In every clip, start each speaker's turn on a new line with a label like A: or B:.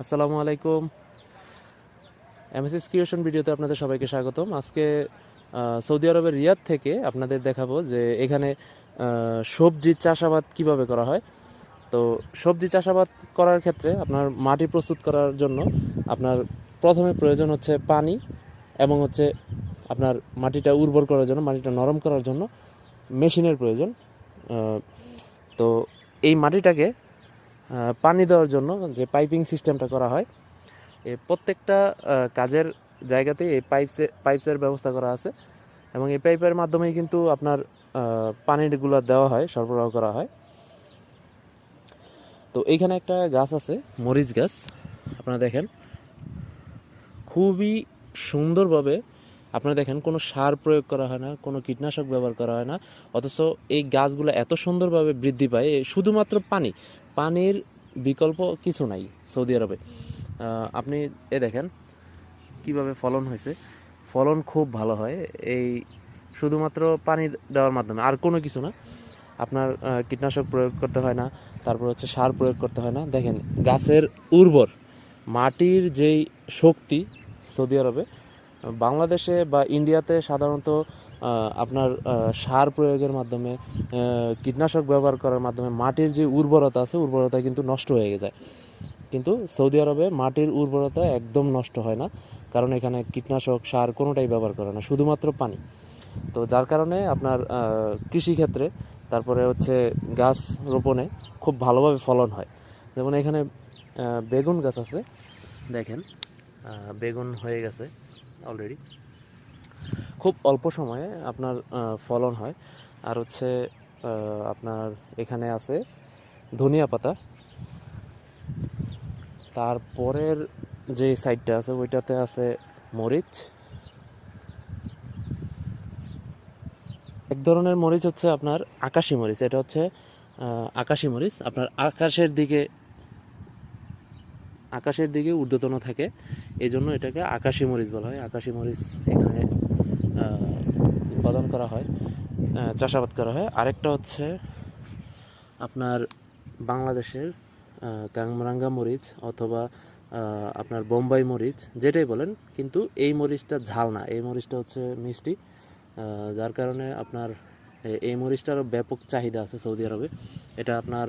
A: আসসালামু আলাইকুম। MSS creation ভিডিওতে আপনাদের সবাইকে স্বাগতম। আজকে সৌদি আরবের রিয়াদ থেকে আপনাদের দেখাবো যে এখানে সবজি চাষাবাদ কীভাবে করা হয়। তো সবজি চাষাবাদ করার ক্ষেত্রে আপনার মাটি প্রস্তুত করার জন্য আপনার প্রথমে প্রয়োজন হচ্ছে পানি এবং হচ্ছে আপনার মাটিটা উর্বর করার জন্য, মাটিটা নরম করার জন্য মেশিনের প্রয়োজন। তো এই মাটিটাকে পানি দেওয়ার জন্য যে পাইপিং সিস্টেমটা করা হয় এই প্রত্যেকটা কাজের জায়গাতেই এই পাইপসে, পাইপসের ব্যবস্থা করা আছে এবং এই পাইপের মাধ্যমেই কিন্তু আপনার পানিগুলো দেওয়া হয়, সরবরাহ করা হয়। তো এইখানে একটা গাছ আছে, মরিচ গাছ, আপনারা দেখেন। খুবই সুন্দরভাবে আপনারা দেখেন, কোনো সার প্রয়োগ করা হয় না, কোনো কীটনাশক ব্যবহার করা হয় না, অথচ এই গাছগুলো এত সুন্দরভাবে বৃদ্ধি পায় শুধুমাত্র পানি। পানির বিকল্প কিছু নাই সৌদি আরবে। আপনি এ দেখেন কীভাবে ফলন হয়েছে। ফলন খুব ভালো হয়, এই শুধুমাত্র পানি দেওয়ার মাধ্যমে, আর কোনো কিছু না। আপনার কীটনাশক প্রয়োগ করতে হয় না, তারপর হচ্ছে সার প্রয়োগ করতে হয় না। দেখেন, গাছের উর্বর মাটির যেই শক্তি সৌদি আরবে বাংলাদেশে বা ইন্ডিয়াতে সাধারণত আপনার সার প্রয়োগের মাধ্যমে কীটনাশক ব্যবহার করার মাধ্যমে মাটির যে উর্বরতা আছে, উর্বরতা কিন্তু নষ্ট হয়ে যায়। কিন্তু সৌদি আরবে মাটির উর্বরতা একদম নষ্ট হয় না, কারণ এখানে কীটনাশক, সার কোনোটাই ব্যবহার করে না, শুধুমাত্র পানি। তো যার কারণে আপনার কৃষিক্ষেত্রে তারপরে হচ্ছে গাছ রোপণে খুব ভালোভাবে ফলন হয়। যেমন এখানে বেগুন গাছ আছে, দেখেন বেগুন হয়ে গেছে। অলরেডি খুব অল্প সময়ে আপনার ফলন হয়। আর হচ্ছে আপনার এখানে আছে ধনিয়া পাতা। তারপরের যে সাইডটা আছে, ওইটাতে আছে মরিচ। এক ধরনের মরিচ হচ্ছে আপনার আকাশি মরিচ। এটা হচ্ছে আকাশি মরিচ। আপনার আকাশের দিকে আকাশের দিকে ঊর্ধ্বতন থাকে। এই জন্য এটাকে আকাশি মরিচ বলা হয়। আকাশি মরিচ এখানে উৎপাদন করা হয় চাষাবাদ করা হয়। আরেকটা হচ্ছে আপনার বাংলাদেশের কাংরাঙ্গা মরিচ অথবা আপনার বোম্বাই মরিচ, যেটাই বলেন, কিন্তু এই মরিচটা ঝাল না। এই মরিচটা হচ্ছে মিষ্টি যার কারণে আপনার এই মরিচটারও ব্যাপক চাহিদা আছে সৌদি আরবে। এটা আপনার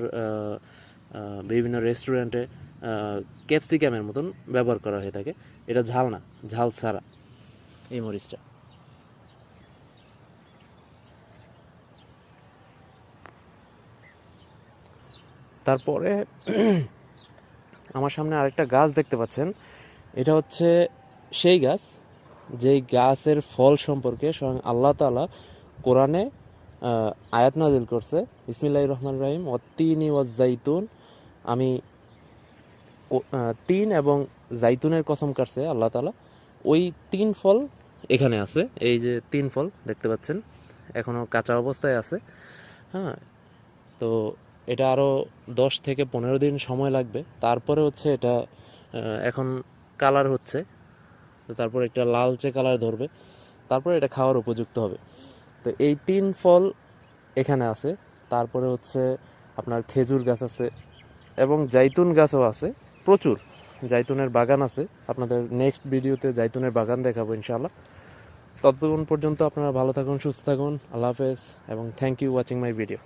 A: বিভিন্ন রেস্টুরেন্টে ক্যাপসিকামের মতন ব্যবহার করা হয়ে থাকে। এটা ঝাল না, ঝাল ছাড়া। এই মরিচটা। তারপরে আমার সামনে আরেকটা গাছ দেখতে পাচ্ছেন। এটা হচ্ছে সেই গাছ, যেই গাছের ফল সম্পর্কে স্বয়ং আল্লাহ তাআলা কোরআনে আয়াত নাজিল করছে। ইসমিল্লাহ রহমান রাহিম। অতিনি ওয়াজ আমি তিন এবং জাইতুনের কসম কাটছে, আল্লাহ তালা ওই তিন ফল এখানে আছে, এই যে তিন ফল দেখতে পাচ্ছেন এখনও কাঁচা অবস্থায় আছে হ্যাঁ। তো এটা আরও দশ থেকে পনেরো দিন সময় লাগবে। তারপরে হচ্ছে এটা এখন কালার হচ্ছে, তো তারপর একটা লালচে কালার ধরবে, তারপরে এটা খাওয়ার উপযুক্ত হবে। তো এই তিন ফল এখানে আছে, তারপরে হচ্ছে আপনার খেজুর গাছ আছে, এবং জাইতুন গাছও আছে। প্রচুর জাইতুনের বাগান আছে। আপনাদের নেক্সট ভিডিওতে জাইতুনের বাগান দেখাবো ইনশাআল্লাহ। ততক্ষণ পর্যন্ত আপনারা ভালো থাকুন, সুস্থ থাকুন, আল্লাহ হাফেজ, এবং thank you watching my video